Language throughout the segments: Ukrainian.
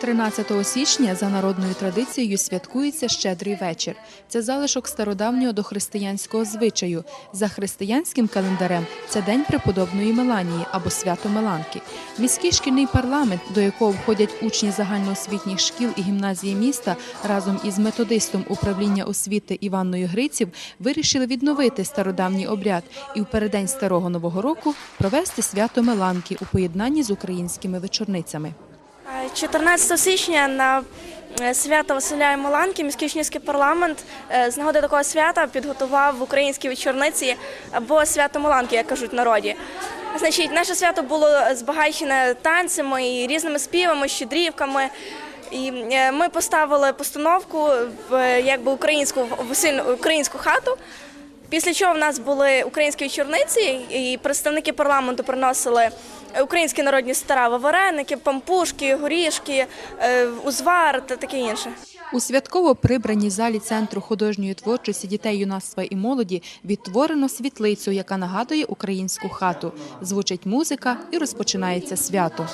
13 січня за народною традицією святкується щедрий вечір. Це залишок стародавнього дохристиянського звичаю. За християнським календарем це день преподобної Меланії або свято Меланки. Міський шкільний парламент, до якого входять учні загальноосвітніх шкіл і гімназії міста, разом із методистом управління освіти Іванною Гриців, вирішили відновити стародавній обряд і в переддень старого нового року провести свято Меланки у поєднанні з українськими вечорницями. 14 січня на е, свято Василя і Маланки міський учнівський парламент е, з нагоди такого свята підготував українські вечорниці або свято Маланки, як кажуть в народі. Значить, наше свято було збагачене танцями і різними співами, щедрівками. І е, ми поставили постановку в якби українську в українську хату. Після чого в нас були українські вечорниці, і представники парламенту приносили українські народні страви, вареники, пампушки, горішки, е, узвар та таке інше. У святково прибраній залі Центру художньої творчості дітей, юнацтва і молоді відтворено світлицю, яка нагадує українську хату. Звучить музика і розпочинається свято.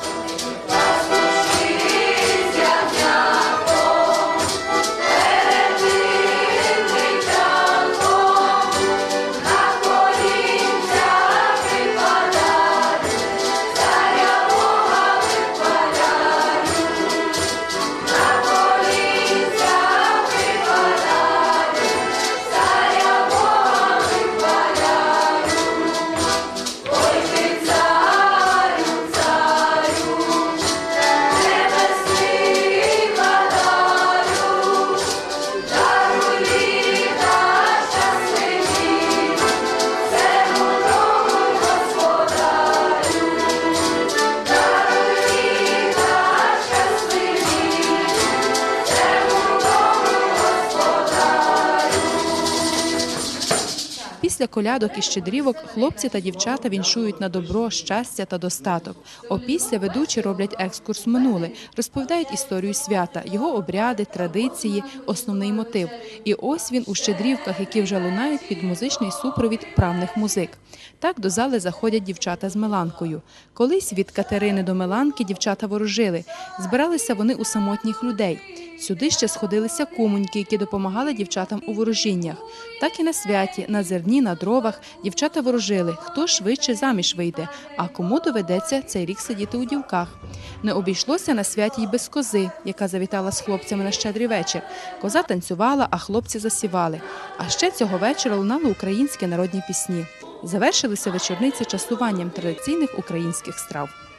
Після колядок і щедрівок хлопці та дівчата віншують на добро, щастя та достаток. Опісля ведучі роблять екскурс минуле, розповідають історію свята, його обряди, традиції, основний мотив. І ось він у щедрівках, які вже лунають під музичний супровід правних музик. Так до зали заходять дівчата з Меланкою. Колись від Катерини до Меланки дівчата ворожили. Збиралися вони у самотніх людей. Сюди ще сходилися кумоньки, які допомагали дівчатам у ворожіннях. Так і на святі, на зерні, на дровах дівчата ворожили, хто швидше заміж вийде, а кому доведеться цей рік сидіти у дівках. Не обійшлося на святі й без кози, яка завітала з хлопцями на щедрий вечір. Коза танцювала, а хлопці засівали. А ще цього вечора лунали українські народні пісні. Завершилися вечорниці частуванням традиційних українських страв.